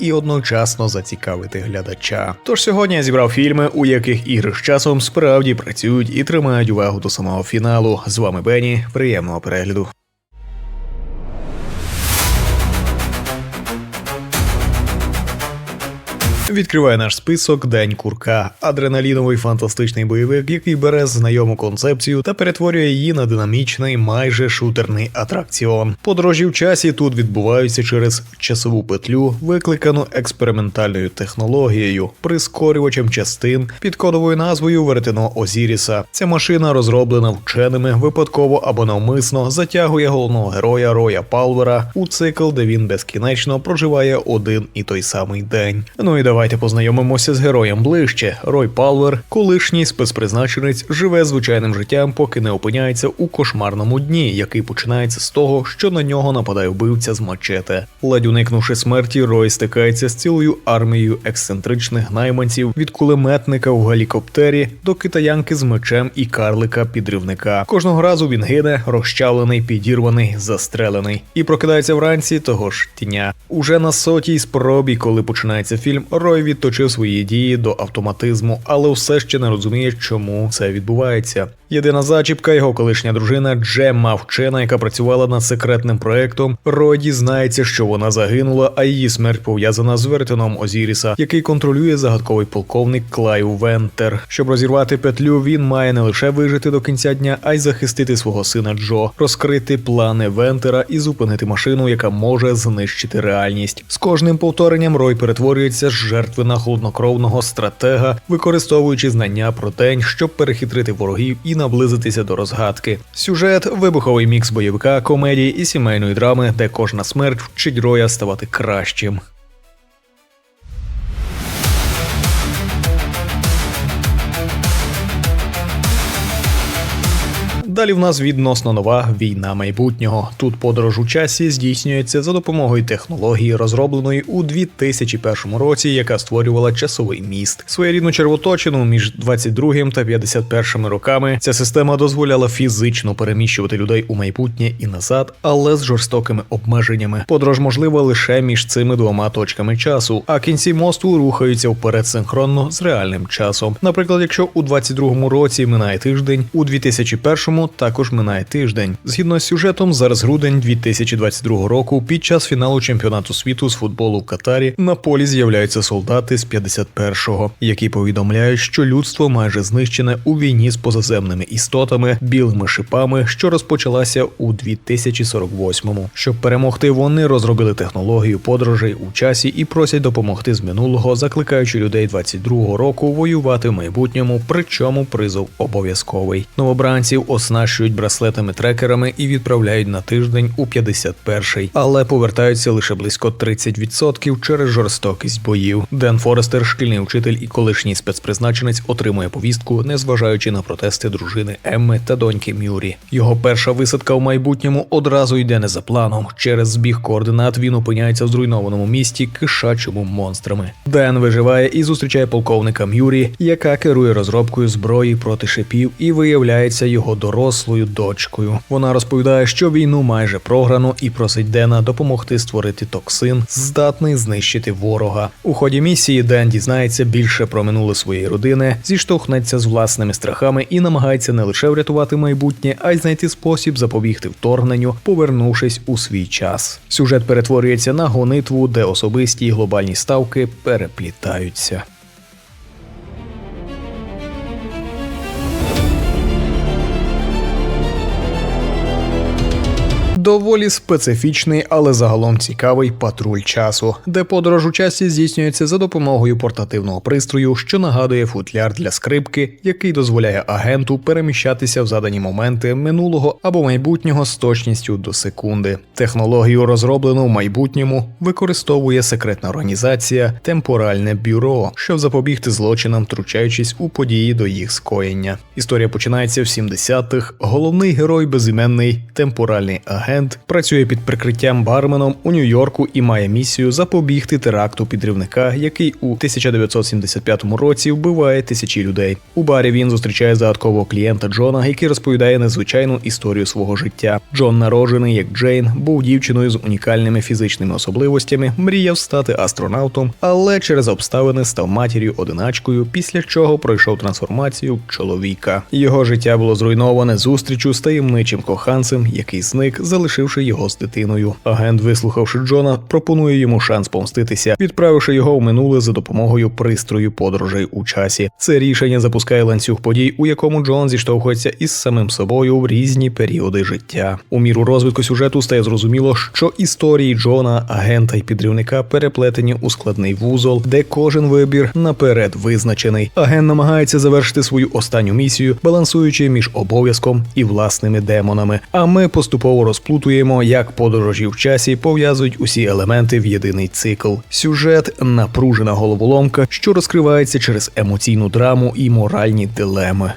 і одночасно зацікавити глядача. Тож сьогодні я зібрав фільми, у яких ігри з часом справді працюють і тримають увагу до самого фіналу. З вами Бені. Приємного перегляду. Відкриває наш список День курка, адреналіновий фантастичний бойовик, який бере знайому концепцію та перетворює її на динамічний, майже шутерний атракціон. Подорожі в часі тут відбуваються через часову петлю, викликану експериментальною технологією, прискорювачем частин під кодовою назвою Вертино Озіріса. Ця машина розроблена вченими, випадково або навмисно затягує головного героя Роя Палвера у цикл, де він безкінечно проживає один і той самий день. Ну і давайте познайомимося з героєм ближче. Рой Палвер, колишній спецпризначенець, живе звичайним життям, поки не опиняється у кошмарному дні, який починається з того, що на нього нападає вбивця з мачете. Ледь уникнувши смерті, Рой стикається з цілою армією ексцентричних найманців від кулеметника в гелікоптері до китаянки з мечем і карлика підривника. Кожного разу він гине, розчавлений, підірваний, застрелений, і прокидається вранці того ж дня. Уже на сотій спробі, коли починається фільм, Рой відточив свої дії до автоматизму, але все ще не розуміє, чому це відбувається. Єдина зачіпка його колишня дружина Джемма вчена, яка працювала над секретним проектом. Рой дізнається, що вона загинула, а її смерть пов'язана з вертином Озіріса, який контролює загадковий полковник Клайв Вентер. Щоб розірвати петлю, він має не лише вижити до кінця дня, а й захистити свого сина Джо, розкрити плани Вентера і зупинити машину, яка може знищити реальність. З кожним повторенням Рой перетворюється з жертви на холоднокровного стратега, використовуючи знання про день, щоб перехитрити ворогів і наблизитися до розгадки. Сюжет вибуховий мікс бойовика, комедії і сімейної драми, де кожна смерть вчить Роя ставати кращим. Далі в нас відносно нова війна майбутнього. Тут подорож у часі здійснюється за допомогою технології, розробленої у 2001 році, яка створювала часовий міст. Своєрідну червоточину між 22 та 51 роками ця система дозволяла фізично переміщувати людей у майбутнє і назад, але з жорстокими обмеженнями. Подорож можлива лише між цими двома точками часу, а кінці мосту рухаються вперед синхронно з реальним часом. Наприклад, якщо у 22 році минає тиждень, у 2001 також минає тиждень. Згідно з сюжетом, зараз грудень 2022 року, під час фіналу чемпіонату світу з футболу в Катарі на полі з'являються солдати з 51-го, які повідомляють, що людство майже знищене у війні з позаземними істотами, білими шипами, що розпочалася у 2048-му. Щоб перемогти, вони розробили технологію подорожей у часі і просять допомогти з минулого, закликаючи людей 22-го року воювати в майбутньому, причому призов обов'язковий. Новобранців оснащують браслетами-трекерами і відправляють на тиждень у 51-й, але повертаються лише близько 30% через жорстокість боїв. Ден Форестер, шкільний учитель і колишній спецпризначенець, отримує повістку, незважаючи на протести дружини Емми та доньки Мюрі. Його перша висадка в майбутньому одразу йде не за планом. Через збіг координат він опиняється в зруйнованому місті, кишачому монстрами. Ден виживає і зустрічає полковника Мюрі, яка керує розробкою зброї проти шипів, і виявляється його дорослою дочкою. Вона розповідає, що війну майже програно і просить Дена допомогти створити токсин, здатний знищити ворога. У ході місії Ден дізнається більше про минуле своєї родини, зіштовхнеться з власними страхами і намагається не лише врятувати майбутнє, а й знайти спосіб запобігти вторгненню, повернувшись у свій час. Сюжет перетворюється на гонитву, де особисті і глобальні ставки переплітаються. Доволі специфічний, але загалом цікавий патруль часу, де подорож у часі здійснюється за допомогою портативного пристрою, що нагадує футляр для скрипки, який дозволяє агенту переміщатися в задані моменти минулого або майбутнього з точністю до секунди. Технологію, розроблену в майбутньому, використовує секретна організація Темпоральне бюро, щоб запобігти злочинам, втручаючись у події до їх скоєння. Історія починається в 70-х. Головний герой безіменний темпоральний агент агент, працює під прикриттям барменом у Нью-Йорку і має місію запобігти теракту підривника, який у 1975 році вбиває тисячі людей. У барі він зустрічає загадкового клієнта Джона, який розповідає незвичайну історію свого життя. Джон, народжений як Джейн, був дівчиною з унікальними фізичними особливостями, мріяв стати астронавтом, але через обставини став матір'ю одиначкою, після чого пройшов трансформацію чоловіка. Його життя було зруйноване зустрічю з таємничим коханцем, який зник, залишивши його з дитиною. Агент, вислухавши Джона, пропонує йому шанс помститися, відправивши його в минуле за допомогою пристрою подорожей у часі. Це рішення запускає ланцюг подій, у якому Джон зіштовхується із самим собою в різні періоди життя. У міру розвитку сюжету стає зрозуміло, що історії Джона, агента і підривника переплетені у складний вузол, де кожен вибір наперед визначений. Агент намагається завершити свою останню місію, балансуючи між обов'язком і власними демонами. А ми поступово розплутуємо, як подорожі в часі пов'язують усі елементи в єдиний цикл. Сюжет напружена головоломка, що розкривається через емоційну драму і моральні дилеми.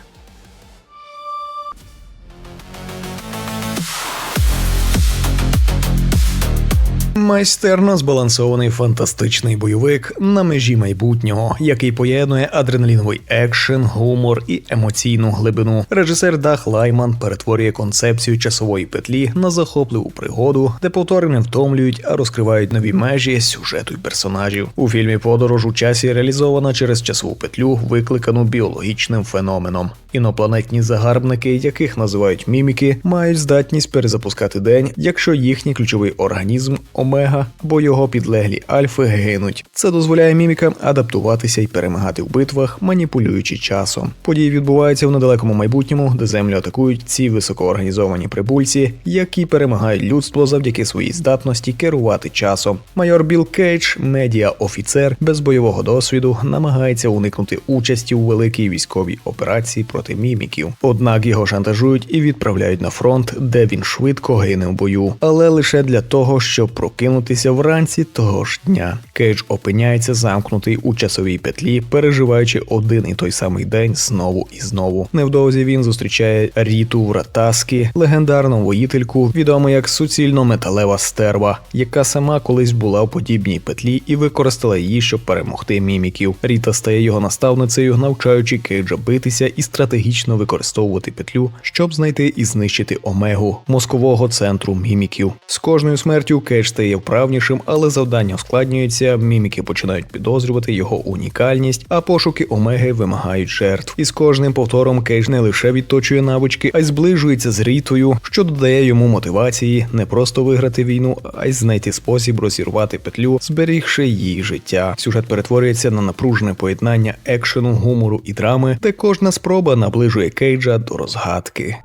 Майстерно збалансований фантастичний бойовик на межі майбутнього, який поєднує адреналіновий екшен, гумор і емоційну глибину. Режисер Дах Лайман перетворює концепцію часової петлі на захопливу пригоду, де повтори не втомлюють, а розкривають нові межі сюжету й персонажів. У фільмі Подорож у часі реалізована через часову петлю, викликану біологічним феноменом. Інопланетні загарбники, яких називають міміки, мають здатність перезапускати день, якщо їхній ключовий організм омега або його підлеглі альфи гинуть. Це дозволяє мімікам адаптуватися і перемагати в битвах, маніпулюючи часом. Події відбуваються в недалекому майбутньому, де землю атакують ці високоорганізовані прибульці, які перемагають людство завдяки своїй здатності керувати часом. Майор Білл Кейдж, медіа-офіцер без бойового досвіду, намагається уникнути участі у великій військовій операції проти міміків. Однак його шантажують і відправляють на фронт, де він швидко гине в бою, але лише для того, щоб прокинутися вранці того ж дня. Кейдж опиняється замкнутий у часовій петлі, переживаючи один і той самий день знову і знову. Невдовзі він зустрічає Ріту Вратаскі, легендарну воїтельку, відому як суцільно металева стерва, яка сама колись була в подібній петлі і використала її, щоб перемогти міміків. Ріта стає його наставницею, навчаючи Кейджа битися і стратегічно використовувати петлю, щоб знайти і знищити омегу мозкового центру міміків. З кожною смертю Кейдж стає вправнішим, але завдання ускладнюється. Міміки починають підозрювати його унікальність, а пошуки омеги вимагають жертв. І з кожним повтором Кейдж не лише відточує навички, а й зближується з Рітою, що додає йому мотивації не просто виграти війну, а й знайти спосіб розірвати петлю, зберігши її життя. Сюжет перетворюється на напружене поєднання екшену, гумору і драми, де кожна спроба наближує Кейджа до розгадки.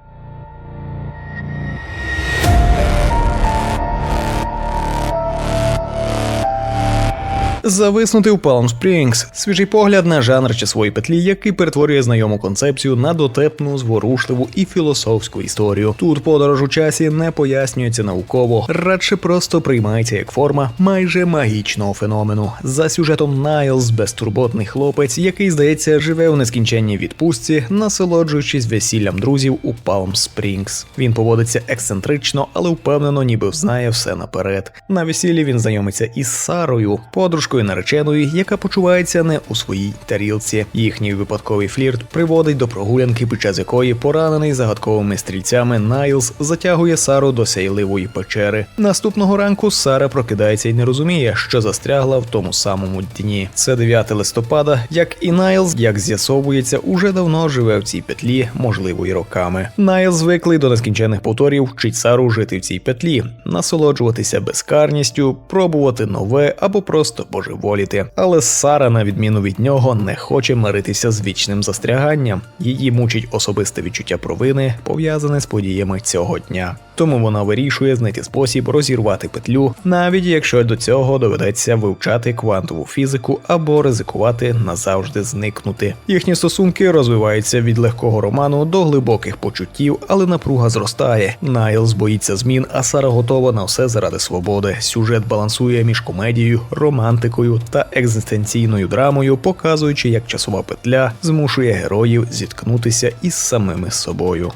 Зависнути в Палм Спрінгс свіжий погляд на жанр часової петлі, який перетворює знайому концепцію на дотепну, зворушливу і філософську історію. Тут подорож у часі не пояснюється науково, радше просто приймається як форма майже магічного феномену. За сюжетом Найлз, безтурботний хлопець, який здається живе у нескінченній відпустці, насолоджуючись весіллям друзів у Палм Спрінгс. Він поводиться ексцентрично, але впевнено, ніби знає все наперед. На весіллі він знайомиться із Сарою, подружкою нареченої, яка почувається не у своїй тарілці. Їхній випадковий флірт приводить до прогулянки, під час якої поранений загадковими стрільцями Найлз затягує Сару до сяйливої печери. Наступного ранку Сара прокидається і не розуміє, що застрягла в тому самому дні. Це 9 листопада, як і Найлз, як з'ясовується, уже давно живе в цій петлі, можливо, й роками. Найлз звиклий до нескінченних повторів, вчить Сару жити в цій петлі, насолоджуватися безкарністю, пробувати нове або просто божеволіти. Але Сара, на відміну від нього, не хоче миритися з вічним застряганням. Її мучить особисте відчуття провини, пов'язане з подіями цього дня. Тому вона вирішує знайти спосіб розірвати петлю, навіть якщо до цього доведеться вивчати квантову фізику або ризикувати назавжди зникнути. Їхні стосунки розвиваються від легкого роману до глибоких почуттів, але напруга зростає. Найлз боїться змін, а Сара готова на все заради свободи. Сюжет балансує між комедією, романтикою та екзистенційною драмою, показуючи, як часова петля змушує героїв зіткнутися із самими собою.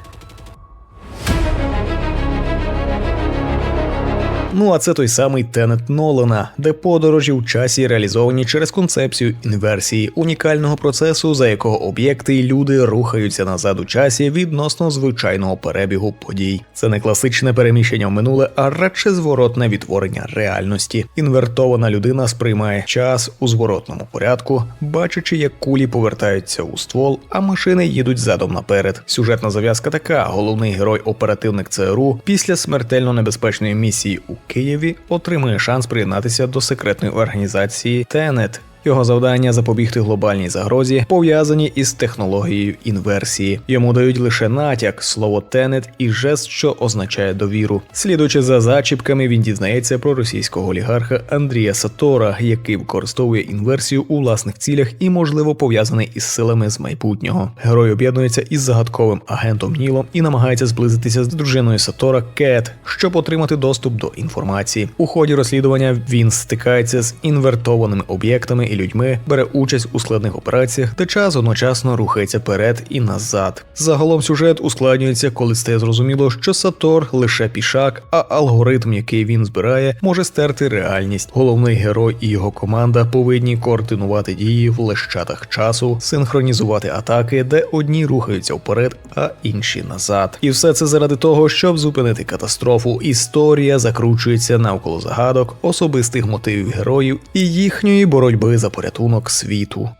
Ну а це той самий Тенет Нолана, де подорожі в часі реалізовані через концепцію інверсії унікального процесу, за якого об'єкти і люди рухаються назад у часі відносно звичайного перебігу подій. Це не класичне переміщення в минуле, а радше зворотне відтворення реальності. Інвертована людина сприймає час у зворотному порядку, бачачи, як кулі повертаються у ствол, а машини їдуть задом наперед. Сюжетна зав'язка така: головний герой оперативник ЦРУ після смертельно небезпечної місії у Києві отримує шанс приєднатися до секретної організації Тенет. Його завдання запобігти глобальній загрозі, пов'язані із технологією інверсії. Йому дають лише натяк, слово тенет і жест, що означає довіру. Слідуючи за зачіпками, він дізнається про російського олігарха Андрія Сатора, який використовує інверсію у власних цілях і, можливо, пов'язаний із силами з майбутнього. Герой об'єднується із загадковим агентом Нілом і намагається зблизитися з дружиною Сатора Кет, щоб отримати доступ до інформації. У ході розслідування він стикається з інвертованими об'єктами і людьми, бере участь у складних операціях, де час одночасно рухається перед і назад. Загалом сюжет ускладнюється, коли стає зрозуміло, що Сатор лише пішак, а алгоритм, який він збирає, може стерти реальність. Головний герой і його команда повинні координувати дії в лещатах часу, синхронізувати атаки, де одні рухаються вперед, а інші назад. І все це заради того, щоб зупинити катастрофу. Історія закручується навколо загадок, особистих мотивів героїв і їхньої боротьби за порятунок світу.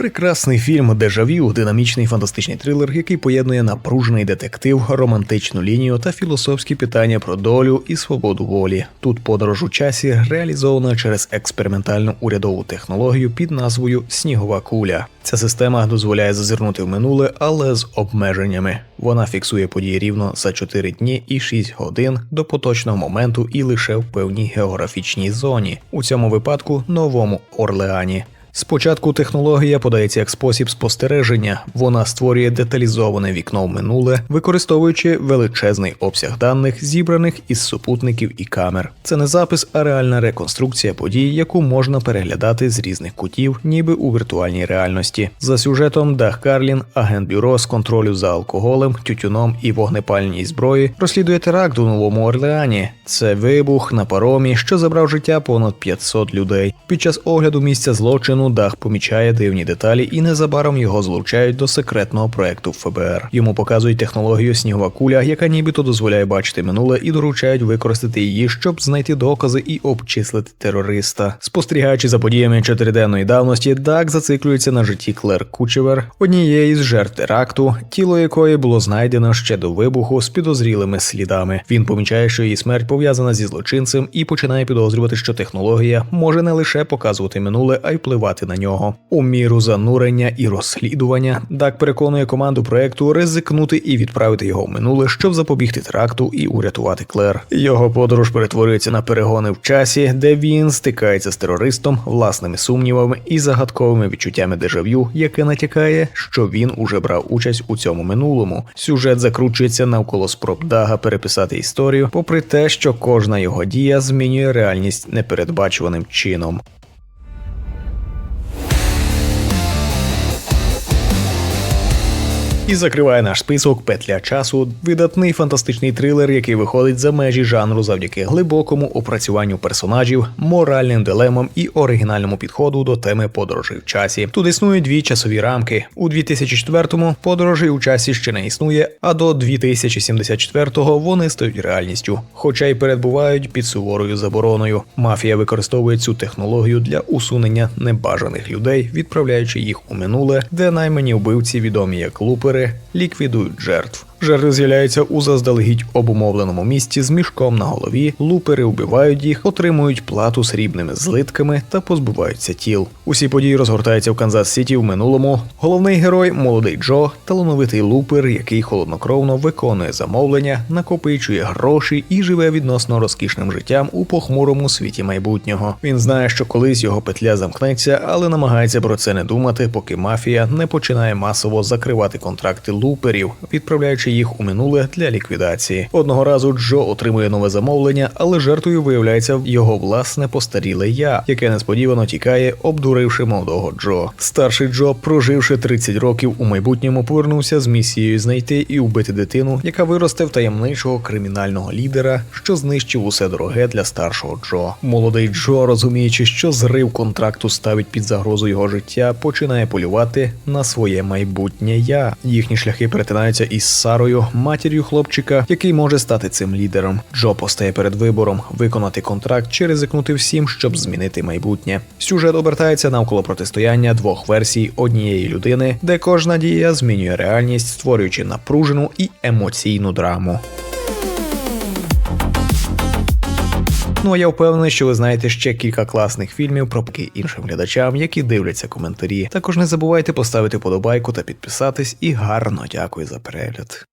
Прекрасний фільм Дежавю, динамічний фантастичний трилер, який поєднує напружений детектив, романтичну лінію та філософські питання про долю і свободу волі. Тут подорож у часі реалізована через експериментальну урядову технологію під назвою Снігова куля. Ця система дозволяє зазирнути в минуле, але з обмеженнями. Вона фіксує події рівно за 4 дні і 6 годин до поточного моменту і лише в певній географічній зоні. У цьому випадку новому Орлеані. Спочатку технологія подається як спосіб спостереження. Вона створює деталізоване вікно в минуле, використовуючи величезний обсяг даних, зібраних із супутників і камер. Це не запис, а реальна реконструкція подій, яку можна переглядати з різних кутів, ніби у віртуальній реальності. За сюжетом Дах Карлін, агент бюро з контролю за алкоголем, тютюном і вогнепальній зброї, розслідує теракт у новому Орлеані. Це вибух на паромі, що забрав життя понад 500 людей. Під час огляду місця злочину дах помічає дивні деталі і незабаром його злучають до секретного проекту ФБР. Йому показують технологію снігова куля, яка нібито дозволяє бачити минуле і доручають використати її, щоб знайти докази і обчислити терориста. Спостерігаючи за подіями чотириденної давності, Дак зациклюється на житті Клер Кучевер, однієї з жертв теракту, тіло якої було знайдено ще до вибуху з підозрілими слідами. Він помічає, що її смерть пов'язана зі злочинцем і починає підозрювати, що технологія може не лише показувати минуле, а й впливати на нього. У міру занурення і розслідування Дак переконує команду проекту ризикнути і відправити його в минуле, щоб запобігти теракту і урятувати Клер. Його подорож перетворюється на перегони в часі, де він стикається з терористом, власними сумнівами і загадковими відчуттями дежав'ю, яке натякає, що він уже брав участь у цьому минулому. Сюжет закручується навколо спроб Дага переписати історію, попри те, що кожна його дія змінює реальність непередбачуваним чином. І закриває наш список Петля часу, видатний фантастичний трилер, який виходить за межі жанру завдяки глибокому опрацюванню персонажів, моральним дилемам і оригінальному підходу до теми подорожей в часі. Тут існують дві часові рамки. У 2004-му подорожей у часі ще не існує, а до 2074-го вони стають реальністю, хоча й перебувають під суворою забороною. Мафія використовує цю технологію для усунення небажаних людей, відправляючи їх у минуле, де наймані вбивці відомі як лупери ліквідують жертв. Жертви з'являються у заздалегідь обумовленому місці з мішком на голові, лупери вбивають їх, отримують плату срібними злитками та позбуваються тіл. Усі події розгортаються в Канзас Сіті в минулому. Головний герой молодий Джо, талановитий лупер, який холоднокровно виконує замовлення, накопичує гроші і живе відносно розкішним життям у похмурому світі майбутнього. Він знає, що колись його петля замкнеться, але намагається про це не думати, поки мафія не починає масово закривати контракти луперів, відправляючи відправляючи їх у минуле для ліквідації. Одного разу Джо отримує нове замовлення, але жертвою виявляється його власне постаріле я, яке несподівано тікає, обдуривши молодого Джо. Старший Джо, проживши 30 років у майбутньому, повернувся з місією знайти і убити дитину, яка виросте в таємничого кримінального лідера, що знищив усе дороге для старшого Джо. Молодий Джо, розуміючи, що зрив контракту ставить під загрозу його життя, починає полювати на своє майбутнє я. Їхні шляхи перетинаються із Сарою, матір'ю хлопчика, який може стати цим лідером. Джо постає перед вибором виконати контракт чи ризикнути всім, щоб змінити майбутнє. Сюжет обертається навколо протистояння двох версій однієї людини, де кожна дія змінює реальність, створюючи напружену і емоційну драму. Ну а я впевнений, що ви знаєте ще кілька класних фільмів про поки іншим глядачам, які дивляться коментарі. Також не забувайте поставити подобайку та підписатись, і гарно дякую за перегляд.